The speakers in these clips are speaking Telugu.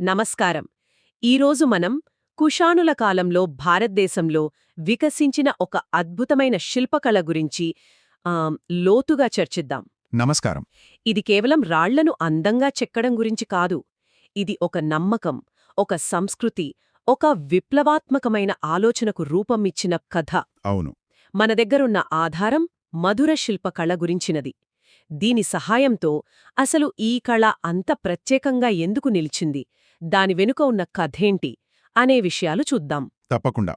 నమస్కారం. ఈరోజు మనం కుషాణుల కాలంలో భారతదేశంలో వికసించిన ఒక అద్భుతమైన శిల్పకళ గురించి లోతుగా చర్చిద్దాం. నమస్కారం. ఇది కేవలం రాళ్ళను అందంగా చెక్కడం గురించి కాదు. ఇది ఒక నమ్మకం ఒక సంస్కృతి ఒక విప్లవాత్మకమైన ఆలోచనకు రూపం ఇచ్చిన కథ. అవును. మన దగ్గరున్న ఆధారం మధుర శిల్పకళ గురించినది. దీని సహాయంతో అసలు ఈ కళ అంత ప్రత్యేకంగా ఎందుకు నిలిచింది? దాని వెనుక ఉన్న కథేంటి అనే విషయాలు చూద్దాం. తప్పకుండా.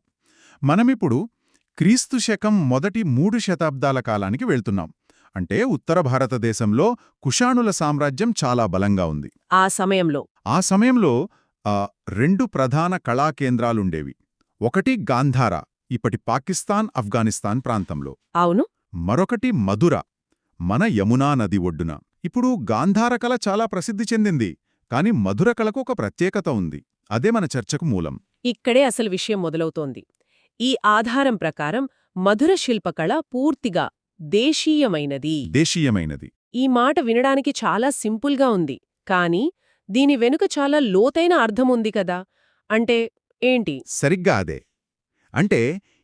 మనమిప్పుడు క్రీస్తు శకం మొదటి మూడు శతాబ్దాల కాలానికి వెళ్తున్నాం. అంటే ఉత్తర భారతదేశంలో కుషాణుల సామ్రాజ్యం చాలా బలంగా ఉంది. ఆ సమయంలో. ఆ సమయంలో రెండు ప్రధాన కళా కేంద్రాలుండేవి. ఒకటి గాంధార ఇప్పటి పాకిస్తాన్ ఆఫ్ఘనిస్తాన్ ప్రాంతంలో. అవును. మరొకటి మధుర మన యమునా నది ఒడ్డున. ఇప్పుడు గాంధార కళ చాలా ప్రసిద్ధి చెందింది. కాని మధుర కళకు ఒక ప్రత్యేకత ఉంది. అదే మన చర్చకు మూలం. ఇక్కడే అసలు విషయం మొదలవుతోంది. ఈ ఆధారం ప్రకారం మధుర శిల్పకళ పూర్తిగా దేశీయమైనది. దేశీయమైనది. ఈ మాట వినడానికి చాలా సింపుల్గా ఉంది. కానీ దీని వెనుక చాలా లోతైన అర్థముంది కదా. అంటే ఏంటి? సరిగ్గా అదే. అంటే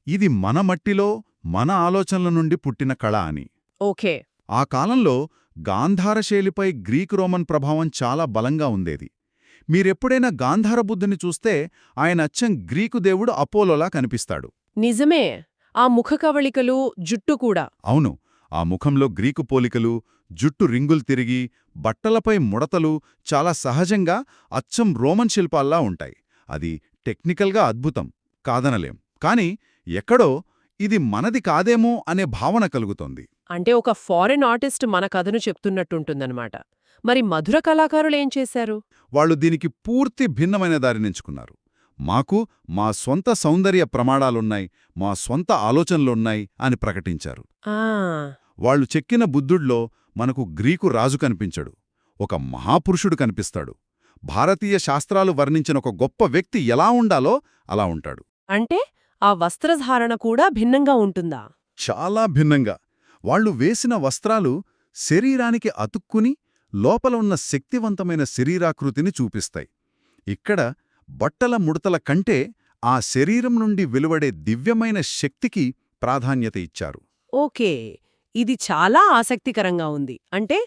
ఇది మన మట్టిలో మన ఆలోచనల నుండి పుట్టిన కళ అని. ఓకే. ఆ కాలంలో గాంధార శైలిపై గ్రీకు రోమన్ ప్రభావం చాలా బలంగా ఉండేది. మీరెప్పుడైనా గాంధార బుద్ధుని చూస్తే ఆయన అచ్చం గ్రీకు దేవుడు అపోలోలా కనిపిస్తాడు. నిజమే ఆ ముఖ కవళికలు జుట్టు కూడా. అవును ఆ ముఖంలో గ్రీకు పోలికలు జుట్టు రింగులు తిరిగి బట్టలపై ముడతలు చాలా సహజంగా అచ్చం రోమన్ శిల్పాల్లా ఉంటాయి. అది టెక్నికల్గా అద్భుతం కాదనలేం. కాని ఎక్కడో ఇది మనది కాదేమో అనే భావన కలుగుతోంది. అంటే ఒక ఫారెన్ ఆర్టిస్ట్ మన కథను చెప్తున్నట్టుంటుందన్నమాట. మరి మధుర కళాకారులు ఏం చేశారు? వాళ్ళు దీనికి పూర్తి భిన్నమైన దారినించుకున్నారు మాకు మా స్వంత సౌందర్య ప్రమాణాలున్నాయి మా స్వంత ఆలోచనలున్నాయి అని ప్రకటించారు. ఆ. వాళ్ళు చెక్కిన బుద్ధుడ్లో మనకు గ్రీకు రాజు కనిపించడు ఒక మహాపురుషుడు కనిపిస్తాడు. భారతీయ శాస్త్రాలు వర్ణించిన ఒక గొప్ప వ్యక్తి ఎలా ఉండాలో అలా ఉంటాడు. అంటే ఆ వస్త్రధారణ కూడా భిన్నంగా ఉంటుందా? చాలా భిన్నంగా. వాళ్ళు వేసిన వస్త్రాలు శరీరానికి అతుక్కుని లోపల ఉన్న శక్తివంతమైన శరీరాకృతిని చూపిస్తాయి. ఇక్కడ బట్టల ముడతల కంటే ఆ శరీరం నుండి వెలువడే దివ్యమైన శక్తికి ప్రాధాన్యత ఇచ్చారు. ఓకే. ఇది చాలా ఆసక్తికరంగా ఉంది. అంటే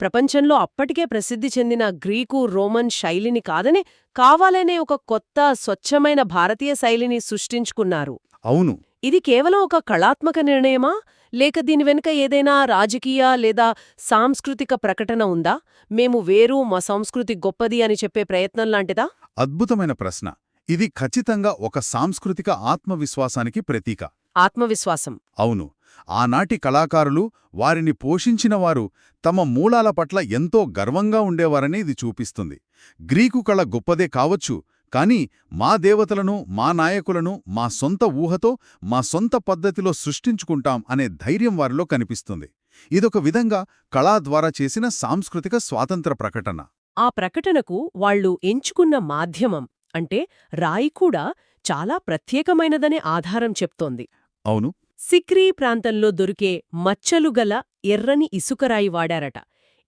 ప్రపంచంలో అప్పటికే ప్రసిద్ధి చెందిన గ్రీకు రోమన్ శైలిని కాదని కావాలనే ఒక కొత్త స్వచ్ఛమైన భారతీయ శైలిని సృష్టించుకున్నారు. అవును. ఇది కేవలం ఒక కళాత్మక నిర్ణయమా? లేక దీని వెనుక ఏదైనా రాజకీయ లేదా సాంస్కృతిక ప్రకటన ఉందా? మేము వేరు మా సంస్కృతి గొప్పది అని చెప్పే ప్రయత్నం లాంటిదా? అద్భుతమైన ప్రశ్న. ఇది ఖచ్చితంగా ఒక సాంస్కృతిక ఆత్మవిశ్వాసానికి ప్రతీక. ఆత్మవిశ్వాసం. అవును. ఆనాటి కళాకారులు వారిని పోషించినవారు తమ మూలాల పట్ల ఎంతో గర్వంగా ఉండేవారని ఇది చూపిస్తుంది. గ్రీకు కళ గొప్పదే కావచ్చు కాని మా దేవతలను మా నాయకులను మా సొంత ఊహతో మా సొంత పద్ధతిలో సృష్టించుకుంటాం అనే ధైర్యం వారిలో కనిపిస్తుంది. ఇదొక విధంగా కళా ద్వారా చేసిన సాంస్కృతిక స్వాతంత్ర ప్రకటన. ఆ ప్రకటనకు వాళ్ళు ఎంచుకున్న మాధ్యమం అంటే రాయి కూడా చాలా ప్రత్యేకమైనదనే ఆధారం చెప్తోంది. అవును. సిక్రీ ప్రాంతంలో దొరికే మచ్చలు గల ఎర్రని ఇసుకరాయి వాడారట.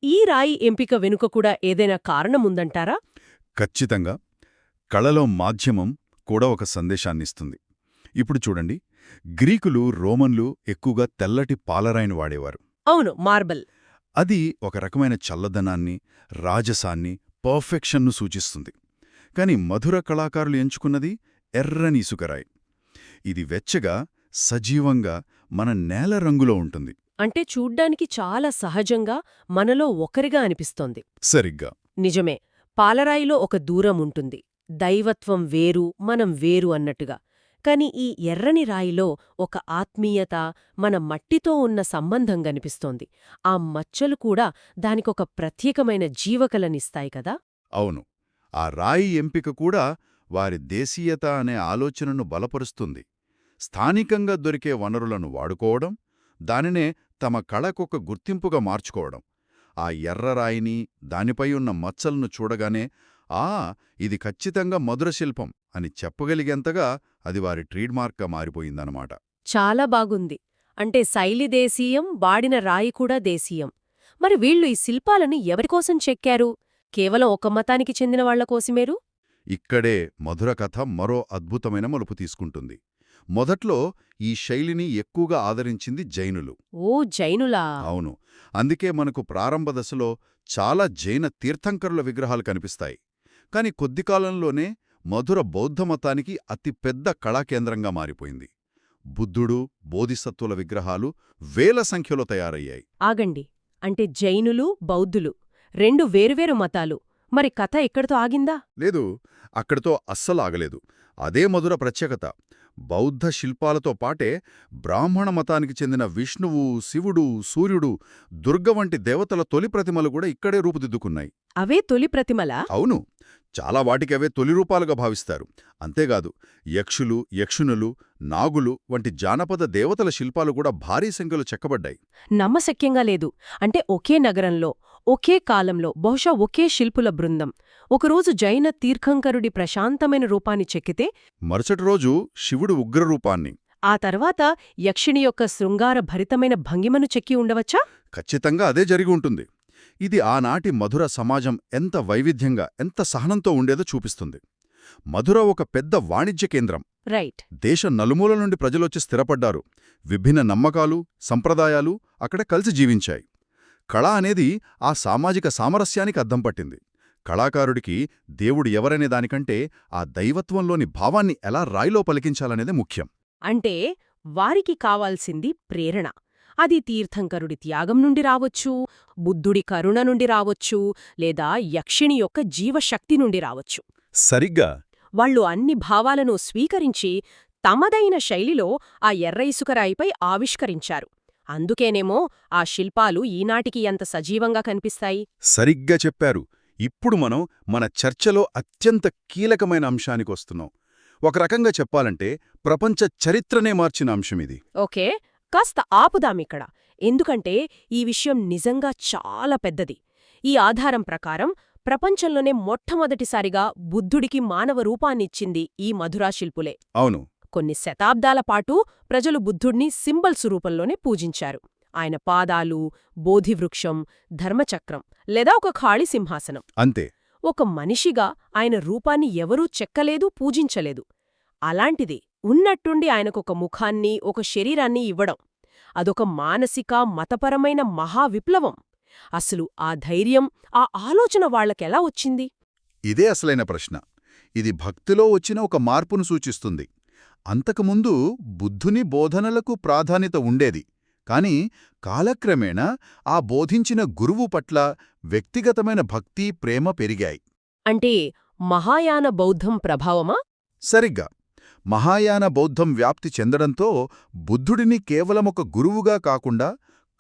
ఈ రాయి ఎంపిక వెనుక కూడా ఏదైనా కారణముందంటారా? ఖచ్చితంగా. కళలో మాధ్యమం కూడా ఒక సందేశాన్నిస్తుంది. ఇప్పుడు చూడండి గ్రీకులు రోమన్లు ఎక్కువగా తెల్లటి పాలరాయిని వాడేవారు. అవును మార్బల్. అది ఒక రకమైన చల్లదనాన్ని రాజసాన్ని పర్ఫెక్షన్ను సూచిస్తుంది. కాని మధుర కళాకారులు ఎంచుకున్నది ఎర్రని ఇసుకరాయి. ఇది వెచ్చగా సజీవంగా మన నేల రంగులో ఉంటుంది. అంటే చూడ్డానికి చాలా సహజంగా మనలో ఒకరిగా అనిపిస్తోంది. సరిగ్గా. నిజమే పాలరాయిలో ఒక దూరం ఉంటుంది. దైవత్వం వేరు మనం వేరు అన్నట్టుగా. కాని ఈ ఎర్రని రాయిలో ఒక ఆత్మీయత మన మట్టితో ఉన్న సంబంధం గనిపిస్తోంది ఆ మచ్చలు కూడా దానికొక ప్రత్యేకమైన జీవకలనిస్తాయి కదా? అవును. ఆ రాయి ఎంపిక కూడా వారి దేశీయత అనే ఆలోచనను బలపరుస్తుంది. స్థానికంగా దొరికే వనరులను వాడుకోవడం దానినే తమ కళకొక గుర్తింపుగా మార్చుకోవడం. ఆ ఎర్రరాయిని దానిపై ఉన్న మచ్చలను చూడగానే ఆ ఇది ఖచ్చితంగా మధుర శిల్పం అని చెప్పగలిగేంతగా అది వారి ట్రేడ్మార్క్గా మారిపోయిందన్నమాట. చాలా బాగుంది. అంటే శైలి దేశీయం వాడిన రాయి కూడా దేశీయం. మరి వీళ్ళు ఈ శిల్పాలను ఎవరికోసం చెక్కారు? కేవలం ఒక మతానికి చెందిన వాళ్ళ కోసమేరు? ఇక్కడే మధుర కథ మరో అద్భుతమైన మలుపు తీసుకుంటుంది. మొదట్లో ఈ శైలిని ఎక్కువగా ఆదరించింది జైనులు. ఓ జైనులా? అవును. అందుకే మనకు ప్రారంభ దశలో చాలా జైన తీర్థంకరుల విగ్రహాలు కనిపిస్తాయి. కాని కొద్ది కాలంలోనే మధుర బౌద్ధమతానికి అతి పెద్ద కళాకేంద్రంగా మారిపోయింది. బుద్ధుడు బోధిసత్వుల విగ్రహాలు వేల సంఖ్యలో తయారయ్యాయి. ఆగండి. అంటే జైనులు బౌద్ధులు రెండు వేరువేరు మతాలు. మరి కథ ఇక్కడితో ఆగిందా? లేదు అక్కడితో అస్సలు ఆగలేదు అదే మధుర ప్రత్యేకత. బౌద్ధ శిల్పాలతో పాటే బ్రాహ్మణ మతానికి చెందిన విష్ణువు శివుడు సూర్యుడు దుర్గ వంటి దేవతల తొలి ప్రతిమలు కూడా ఇక్కడే రూపుదిద్దుకున్నాయి. అవే తొలి ప్రతిమలా? అవును. చాలా వాటికి అవే తొలి రూపాలుగా భావిస్తారు. అంతేకాదు యక్షులు యక్షునులు నాగులు వంటి జానపద దేవతల శిల్పాలు కూడా భారీ సంఖ్యలో చెక్కబడ్డాయి. నమ్మశక్యంగా లేదు. అంటే ఒకే నగరంలో ఒకే కాలంలో బహుశా ఒకే శిల్పుల బృందం. ఒకరోజు జైన తీర్థంకరుడి ప్రశాంతమైన రూపాన్ని చెక్కితే మరుసటి రోజు శివుడు ఉగ్రరూపాన్ని ఆ తర్వాత యక్షిణి యొక్క శృంగార భరితమైన భంగిమను చెక్కి ఉండవచ్చా? ఖచ్చితంగా అదే జరిగి ఉంటుంది. ఇది ఆనాటి మధుర సమాజం ఎంత వైవిధ్యంగా ఎంత సహనంతో ఉండేదో చూపిస్తుంది. మధుర ఒక పెద్ద వాణిజ్య కేంద్రం. రైట్. దేశ నలుమూల నుండి ప్రజలొచ్చి స్థిరపడ్డారు. విభిన్న నమ్మకాలు సంప్రదాయాలు అక్కడ కలిసి జీవించాయి. కళ అనేది ఆ సామాజిక సామరస్యానికి అద్దం పట్టింది. కళాకారుడికి దేవుడు ఎవరనే దానికంటే ఆ దైవత్వంలోని భావాన్ని ఎలా రాయిలో పలికించాలనేదే ముఖ్యం. అంటే వారికి కావాల్సింది ప్రేరణ. అది తీర్థంకరుడి త్యాగం నుండి రావొచ్చు బుద్ధుడి కరుణ నుండి రావొచ్చు లేదా యక్షిణి యొక్క జీవశక్తి నుండి రావొచ్చు. సరిగ్గా. వాళ్ళు అన్ని భావాలను స్వీకరించి తమదైన శైలిలో ఆ ఎర్ర ఇసుకరాయిపై ఆవిష్కరించారు. అందుకేనేమో ఆ శిల్పాలు ఈనాటికి ఎంత సజీవంగా కనిపిస్తాయి. సరిగ్గా చెప్పారు. ఇప్పుడు మనం మన చర్చలో అత్యంత కీలకమైన అంశానికొస్తున్నాం ఒక రకంగా చెప్పాలంటే ప్రపంచ చరిత్రనే మార్చిన అంశమిది ఓకే కాస్త ఆపుదామిక్కడ ఎందుకంటే ఈ విషయం నిజంగా చాలా పెద్దది. ఈ ఆధారం ప్రకారం ప్రపంచంలోనే మొట్టమొదటిసారిగా బుద్ధుడికి మానవ రూపాన్నిచ్చింది ఈ మధురా శిల్పులే అవును. కొన్ని శతాబ్దాల పాటు ప్రజలు బుద్ధుణ్ణి సింబల్స్ రూపంలోనే పూజించారు. ఆయన పాదాలు బోధివృక్షం ధర్మచక్రం లేదా ఒక ఖాళీ సింహాసనం. అంతే. ఒక మనిషిగా ఆయన రూపాన్ని ఎవరూ చెక్కలేదు పూజించలేదు. అలాంటిది ఉన్నట్టుండి ఆయనకొక ముఖాన్ని ఒక శరీరాన్ని ఇవ్వడం. అదొక మానసిక మతపరమైన మహావిప్లవం. అసలు ఆ ధైర్యం ఆ ఆలోచన వాళ్ళకెలా వచ్చింది? ఇదే అసలైన ప్రశ్న. ఇది భక్తిలో వచ్చిన ఒక మార్పును సూచిస్తుంది. అంతకుముందు బుద్ధుని బోధనలకు ప్రాధాన్యత ఉండేది కాని కాలక్రమేణా ఆ బోధించిన గురువు పట్ల వ్యక్తిగతమైన భక్తి ప్రేమ పెరిగాయి. అంటే మహాయాన బౌద్ధం ప్రభావమా? సరిగ్గా. మహాయాన బౌద్ధం వ్యాప్తి చెందడంతో బుద్ధుడిని కేవలమొక గురువుగా కాకుండా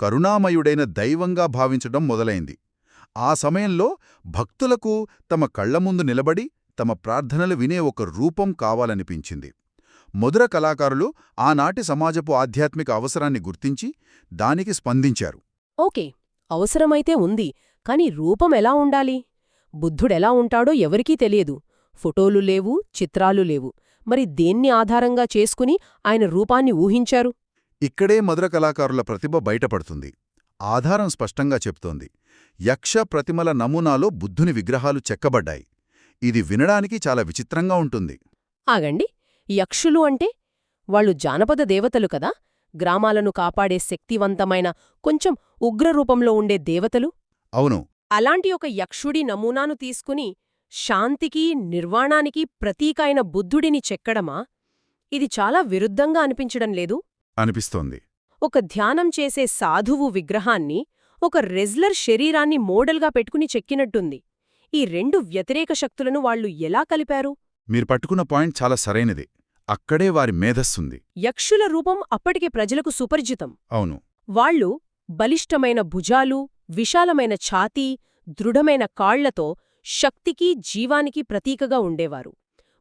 కరుణామయుడైన దైవంగా భావించడం మొదలైంది. ఆ సమయంలో భక్తులకు తమ కళ్ళ ముందు నిలబడి తమ ప్రార్థనలు వినే ఒక రూపం కావాలనిపించింది. మధుర కళాకారులు ఆనాటి సమాజపు ఆధ్యాత్మిక అవసరాన్ని గుర్తించి దానికి స్పందించారు. ఓకే అవసరమైతే ఉంది కాని రూపం ఎలా ఉండాలి? బుద్ధుడెలా ఉంటాడో ఎవరికీ తెలియదు. ఫోటోలు లేవు చిత్రాలు లేవు. మరి దేన్ని ఆధారంగా చేసుకుని ఆయన రూపాన్ని ఊహించారు? ఇక్కడే మధుర కళాకారుల ప్రతిభ బయటపడుతుంది. ఆధారం స్పష్టంగా చెప్తోంది. యక్ష ప్రతిమల నమూనాలో బుద్ధుని విగ్రహాలు చెక్కబడ్డాయి. ఇది వినడానికి చాలా విచిత్రంగా ఉంటుంది. ఆగండి. యక్షులు అంటే వాళ్ళు జానపద దేవతలు కదా? గ్రామాలను కాపాడే శక్తివంతమైన కొంచెం ఉగ్రరూపంలో ఉండే దేవతలు? అవును. అలాంటి ఒక యక్షుడి నమూనాను తీసుకుని శాంతికి నిర్వాణానికి ప్రతీకైన బుద్ధుడిని చెక్కడమా? ఇది చాలా విరుద్ధంగా అనిపించడం లేదు? అనిపిస్తోంది. ఒక ధ్యానం చేసే సాధువు విగ్రహాన్ని ఒక రెజ్లర్ శరీరాన్ని మోడల్గా పెట్టుకుని చెక్కినట్టుంది. ఈ రెండు వ్యతిరేక శక్తులను వాళ్ళు ఎలా కలిపారు? మీరు పట్టుకున్న పాయింట్ చాలా సరైనది. అక్కడే వారి మేధస్సుంది. యక్షుల రూపం అప్పటికే ప్రజలకు సుపరిచితం. అవును. వాళ్ళు బలిష్టమైన భుజాలు విశాలమైన ఛాతీ దృఢమైన కాళ్ళతో శక్తికి జీవానికి ప్రతీకగా ఉండేవారు.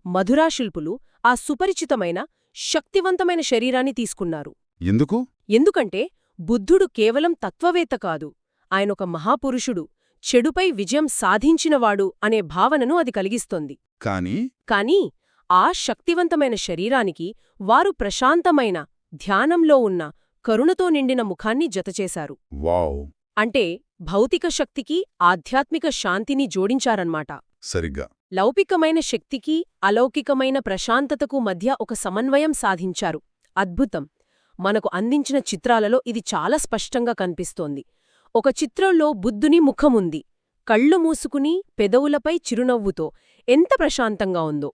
మధురాశిల్పులు ఆ సుపరిచితమైన శక్తివంతమైన శరీరాన్ని తీసుకున్నారు. ఎందుకు? ఎందుకంటే బుద్ధుడు కేవలం తత్వవేత్త కాదు. ఆయనొక మహాపురుషుడు. చెడుపై విజయం సాధించినవాడు అనే భావనను అది కలిగిస్తోంది. కాని? కాని ఆ శక్తివంతమైన శరీరానికి వారు ప్రశాంతమైన ధ్యానంలో ఉన్న కరుణతో నిండిన ముఖాన్ని జతచేశారు. వావ్. అంటే భౌతిక శక్తికి ఆధ్యాత్మిక శాంతిని జోడించారన్మాట సరిగ్గా. లౌకికమైన శక్తికి అలౌకికమైన ప్రశాంతతకు మధ్య ఒక సమన్వయం సాధించారు. అద్భుతం! మనకు అందించిన చిత్రాలలో ఇది చాలా స్పష్టంగా కనిపిస్తోంది. ఒక చిత్రంలో బుద్ధుని ముఖముంది. కళ్ళు మూసుకుని పెదవులపై చిరునవ్వుతో ఎంత ప్రశాంతంగా ఉందో!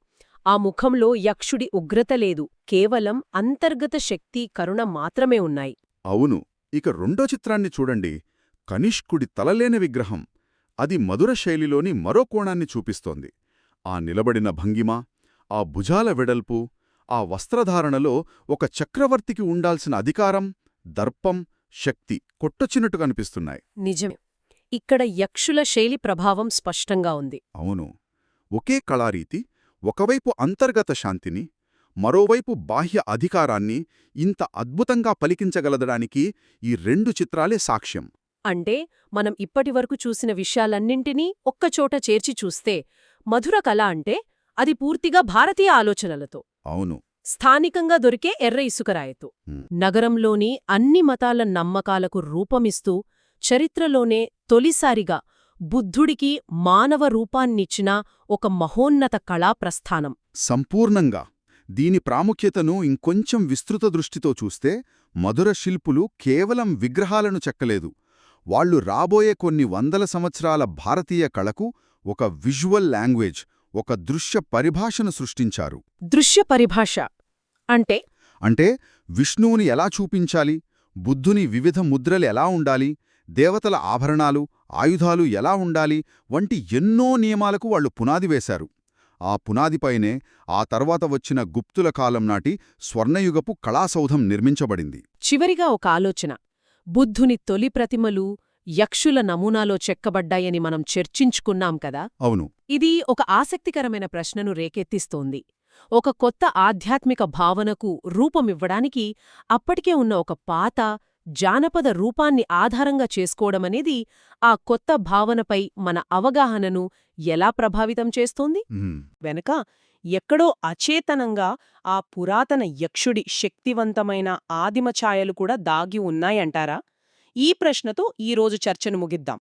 ఆ ముఖంలో యక్షుడి ఉగ్రత లేదు. కేవలం అంతర్గత శక్తి కరుణ మాత్రమే ఉన్నాయి. అవును. ఇక రెండో చిత్రాన్ని చూడండి. కనిష్కుడి తలలేని విగ్రహం. అది మధుర శైలిలోని మరో కోణాన్ని చూపిస్తోంది. ఆ నిలబడిన భంగిమ ఆ భుజాల వెడల్పు ఆ వస్త్రధారణలో ఒక చక్రవర్తికి ఉండాల్సిన అధికారం దర్పం శక్తి కొట్టొచ్చినట్టు కనిపిస్తున్నాయి. నిజమే. ఇక్కడ యక్షుల శైలి ప్రభావం స్పష్టంగా ఉంది. అవును. ఒకే కళారీతి ఒకవైపు అంతర్గత శాంతిని మరోవైపు బాహ్య అధికారాన్ని ఇంత అద్భుతంగా పలికించగలదడానికి ఈ రెండు చిత్రాలే సాక్ష్యం. అంటే మనం ఇప్పటివరకు చూసిన విషయాలన్నింటినీ ఒక్కచోట చేర్చి చూస్తే మధుర కళ అంటే అది పూర్తిగా భారతీయ ఆలోచనలతో. అవును. స్థానికంగా దొరికే ఎర్ర ఇసుకరాయతో. నగరంలోని అన్ని మతాల నమ్మకాలకు రూపమిస్తూ చరిత్రలోనే తొలిసారిగా బుద్ధుడికి మానవ రూపాన్నిచ్చిన ఒక మహోన్నత కళా ప్రస్థానం. సంపూర్ణంగా. దీని ప్రాముఖ్యతను ఇంకొంచెం విస్తృత దృష్టితో చూస్తే మధుర శిల్పులు కేవలం విగ్రహాలను చెక్కలేదు. వాళ్ళు రాబోయే కొన్ని వందల సంవత్సరాల భారతీయ కళకు ఒక విజువల్ లాంగ్వేజ్ ఒక దృశ్య పరిభాషను సృష్టించారు. దృశ్య పరిభాష అంటే? అంటే విష్ణువుని ఎలా చూపించాలి? బుద్ధుని వివిధ ముద్రలు ఎలా ఉండాలి? దేవతల ఆభరణాలు ఆయుధాలు ఎలా ఉండాలి వంటి ఎన్నో నియమాలకు వాళ్ళు పునాది వేశారు. ఆ పునాదిపైనే ఆ తర్వాత వచ్చిన గుప్తుల కాలం నాటి స్వర్ణయుగపు కళాసౌధం నిర్మించబడింది. చివరిగా ఒక ఆలోచన. బుద్ధుని తొలి ప్రతిమలు యక్షుల నమూనాలో చెక్కబడ్డాయని మనం చర్చించుకున్నాం కదా? అవును. ఇది ఒక ఆసక్తికరమైన ప్రశ్నను రేకెత్తిస్తోంది. ఒక కొత్త ఆధ్యాత్మిక భావనకు రూపమివ్వడానికి అప్పటికే ఉన్న ఒక పాత జానపద రూపాన్ని ఆధారంగా చేసుకోవడమనేది ఆ కొత్త భావనపై మన అవగాహనను ఎలా ప్రభావితం చేస్తోంది? వెనక ఎక్కడో అచేతనంగా ఆ పురాతన యక్షుడి శక్తివంతమైన ఆదిమ ఛాయలు కూడా దాగి ఉన్నాయంటారా? ఈ ప్రశ్నతో ఈరోజు చర్చను ముగిద్దాం.